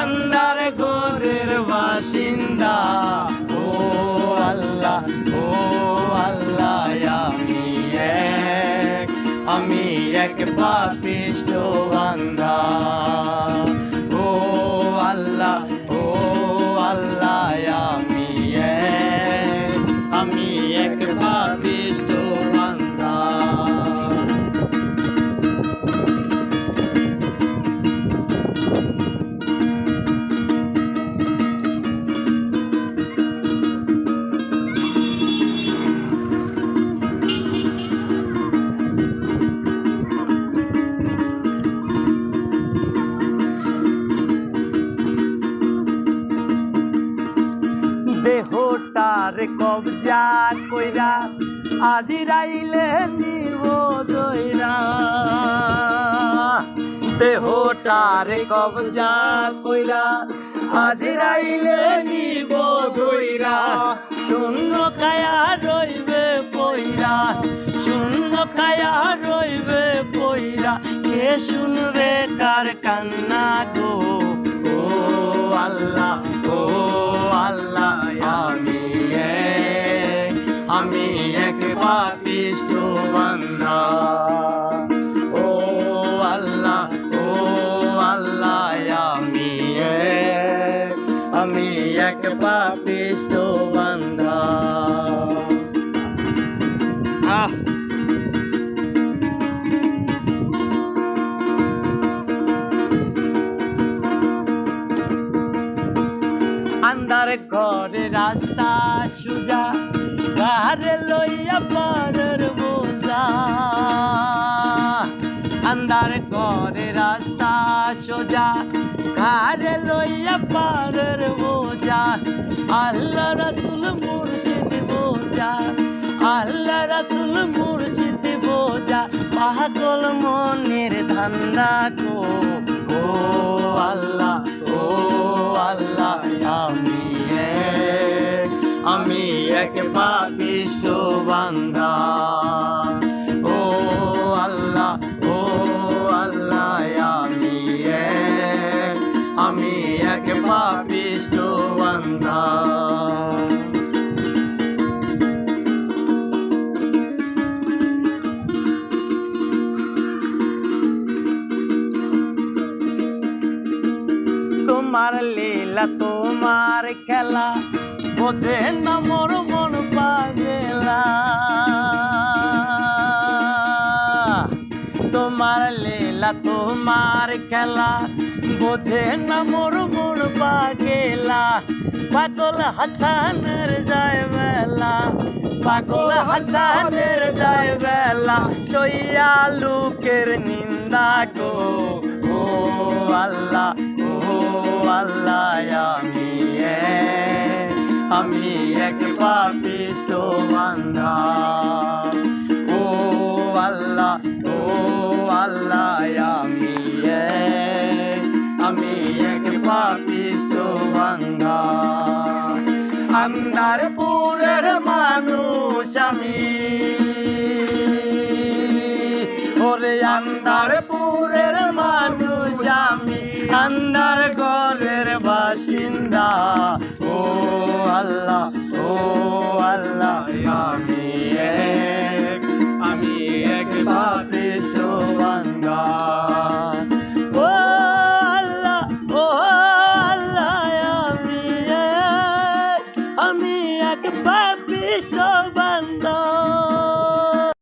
আন্দার গোরের বাসিন্দা। ও আল্লাহ ও আল্লাহ আমি এক আমি এক পাপিষ্ট আন্দার দেহটার কবজা কইরা, আজি রাইলে নিব দইরা দেহটার কবজা কইরা, আজি রাইলে নিব দইরা শূন্য কায়া রইবে পইরা শূন্য কায়া রইবে পইরা কে শুনবে কার কান্না গো? ও আল্লাহ ও আল্লাহ, আমি আমি এক পাপিষ্ট বান্দা। ও আল্লাহ ও আল্লাহ, আমি আমি এক পাপিষ্ট বান্দা। আহ! আন্দার ঘরে রাস্তা সুজা গারে লইয়া পারের বোঝা। আন্দার ঘরে রাস্তা সোজা গারে লইয়া পারের বোঝা। আল্লাহ রাসুল মুর্শিদ বোঝা, আল্লাহ রাসুল মুর্শিদ বোঝা। পাগল মনের ধান্দা গো ও আল্লাহ ও আল্লাহ, আমি এক পাপিষ্ট বান্দা। ও আল্লাহ ও আল্লাহ, আমি আমি এক পাপিষ্ট বান্দা। তোমার লীলা, তোমার খেলা বোঝে না মোর মন পাগেলা তোমার খেলা বোঝে না মোর মন পাগেলা পাগল হাসানের যায় বেলা পাগল হাসানের যায় বেলা সইয়া লোকের নিন্দা গো ও আল্লাহ ও আল্লাহ আমি এক পাপিষ্ট বান্ধা ও আল্লাহ ও আল্লাহ, আমি আমি এক পাপিষ্ট বান্ধা আন্দারপুরের মানুষ আমি। ওরে আন্দারপুরের মানুষ আমি। আন্দার ঘরের বাসিন্দা। আল্লাহ ও আল্লাহ আমি এক আমি এক পাপিষ্ট